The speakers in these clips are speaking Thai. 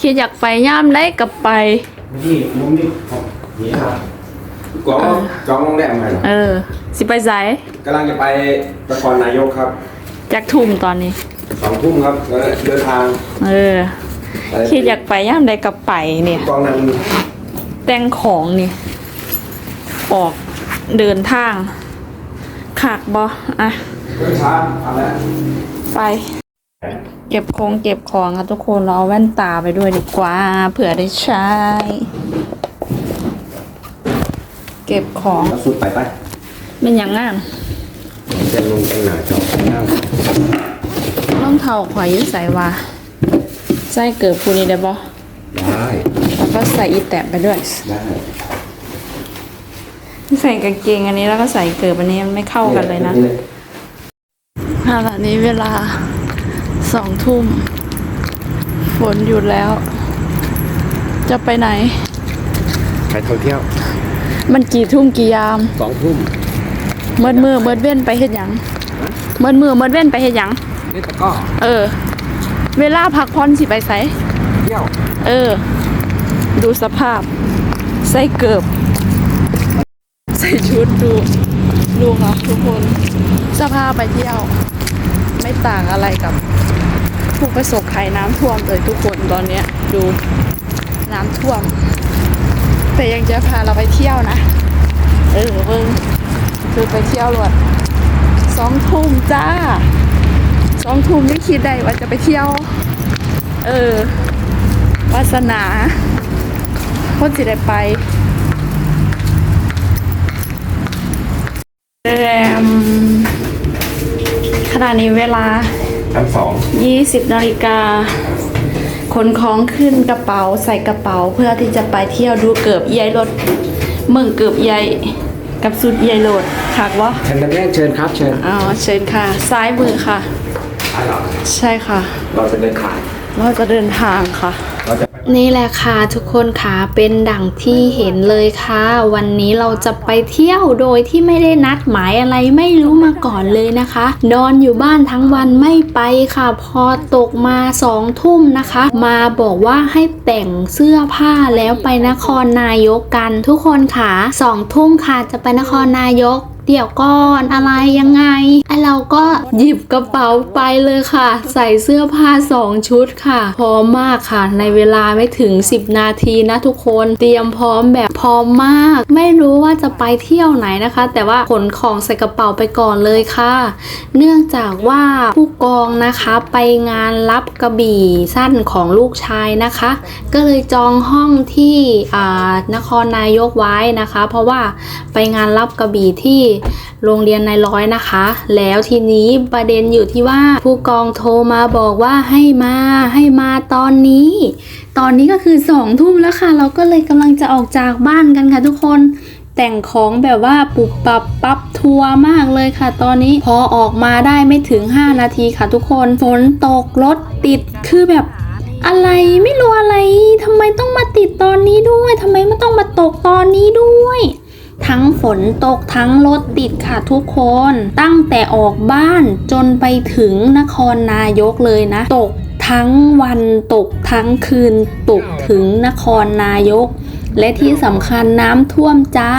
คิดอยากไปย่ามได้กับไป นี่มุมนี้ของนี่ครับก็จองโรงแรมไงเออ สิไปไสกำลังจะไปนครนายกครับจากทุ่มตอนนี้ สองทุ่มครับแล้วเดินทางเออ ไปคิดอยากไปย่ามได้กับไปเนี่ย กองนั้นแต่งของนี่ ออกเดินทางขากบออะ เดินช้าเอาละ ไป เก็บของเก็บของค่ะทุกคนเราเอาแว่นตาไปด้วยดีกว่าเผื่อได้ใช้ เก็บของแล้วสุดไปไปเป็นอย่างงั้นเต้นลงเต้นหนาจอบนั่งต้องเท่าขวายุใส่ว่าใส่เกิดพูนี้ได้บ่ได้แล้วก็ใส่อีแตะไปด้วยได้ใส่กางเกงอันนี้แล้วก็ใส่เกิดอันนี้มันไม่เข้ากันเลยนะขณะนี้เวลา สองทุ่ม ฝนหยุดแล้ว จะไปไหน ไปท่องเที่ยว มันกี่ทุ่มกี่ยามสองทุ่มเมิดมือเมิดเว้นไปเฮ็ดหยังเมิดมือเมิดเว้นไปเฮ็ดหยังนี่ตะก้อเออ เวลาพักผ่อนสิไปไสเที่ยว เออ ดูสภาพ ใส่เกือบใส่ชุดดูดูค่ะทุกคนสภาพไปเที่ยว ไม่ต่างอะไรกับผู้ประสบภัยน้ำท่วมเลยทุกคนตอนเนี้ยดูน้ำท่วม แต่ยังจะพาเราไปเที่ยวนะ เออเบิ่งคือไปเที่ยวรวดสองทุ่มจ้าสองทุ่มไม่คิดได้ว่าจะไปเที่ยว เออวาสนาคนสิได้ไปแรม ณะนี้เวลา ชั้นสอง20นาฬิกาขนของขึ้นกระเป๋าใส่กระเป๋าเพื่อที่จะไปเที่ยวดูเกือบใยรถเมืองเกือบใยกับสุดใยโหลดคักวะเชิญกันแรกเชิญครับเชิญอ๋อเชิญค่ะ ซ้ายมือค่ะใช่หรอใช่ค่ะ เราจะเดินขายเราจะเดินทางค่ะ เราจะไป นี่แหละค่ะทุกคนค่ะเป็นดังที่เห็นเลยค่ะ วันนี้เราจะไปเที่ยวโดยที่ไม่ได้นัดหมายอะไรไม่รู้มาก่อนเลยนะคะ นอนอยู่บ้านทั้งวันไม่ไปค่ะ พอตกมาสองทุ่มนะคะ มาบอกว่าให้แต่งเสื้อผ้าแล้วไปนครนายกกัน ทุกคนค่ะสองทุ่มค่ะจะไปนครนายก เดี๋ยวก่อนอะไรยังไงไอเราก็หยิบกระเป๋าไปเลยค่ะ ใส่เสื้อผ้าสองชุดค่ะพร้อมมากค่ะ ในเวลาไม่ถึง 10 นาทีนะทุกคนเตรียมพร้อมแบบพร้อมมาก ไม่รู้ว่าจะไปเที่ยวไหนนะคะ แต่ว่าขนของใส่กระเป๋าไปก่อนเลยค่ะ เนื่องจากว่าผู้กองนะคะไปงานรับกระบี่สั้นของลูกชายนะคะ ก็เลยจองห้องที่อ่านครนายกไว้นะคะ เพราะว่าไปงานรับกระบี่ที่โรงเรียนนายร้อยนะคะ แล้วทีนี้ประเด็นอยู่ที่ว่าผู้กองโทรมาบอกว่าให้มาให้มาตอนนี้ ตอนนี้ก็คือสองทุ่มแล้วค่ะ เราก็เลยกำลังจะออกจากบ้านกันค่ะทุกคนแต่งของแบบว่าปุบปับปับทัวร์มากเลยค่ะ ตอนนี้พอออกมาได้ไม่ถึง 5 นาทีค่ะทุกคนฝนตกรถติดคือแบบอะไรไม่รู้อะไรทำไมต้องมาติดตอนนี้ด้วยทำไมไม่ต้องมาตกตอนนี้ด้วย ทั้งฝนตกทั้งรถติดค่ะทุกคน ตั้งแต่ออกบ้านจนไปถึงนครนายกเลยนะ ตกทั้งวันตกทั้งคืนตกถึงนครนายก และที่สำคัญน้ำท่วมจ้า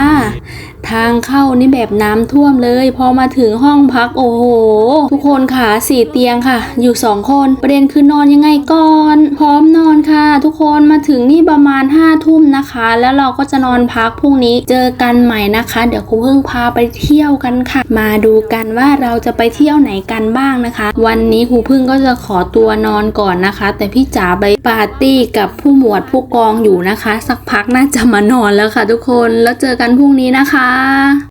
ทางเข้านี่แบบน้ำท่วมเลย พอมาถึงห้องพักโอ้โห ทุกคนค่ะสี่เตียงค่ะ อยู่สองคน ประเด็นคือนอนยังไงก่อน พร้อมนอนค่ะ ทุกคนมาถึงนี่ประมาณห้าทุ่มนะคะ แล้วเราก็จะนอนพักพรุ่งนี้เจอกันใหม่นะคะ เดี๋ยวครูเพิ่งพาไปเที่ยวกันค่ะ มาดูกันว่าเราจะไปเที่ยวไหนกันบ้างนะคะ วันนี้ครูพึ่งก็จะขอตัวนอนก่อนนะคะ แต่พี่จ๋าไปปาร์ตี้กับผู้หมวดผู้กองอยู่นะคะ สักพักน่าจะมานอนแล้วค่ะ ทุกคนแล้วเจอกันพรุ่งนี้นะคะ啊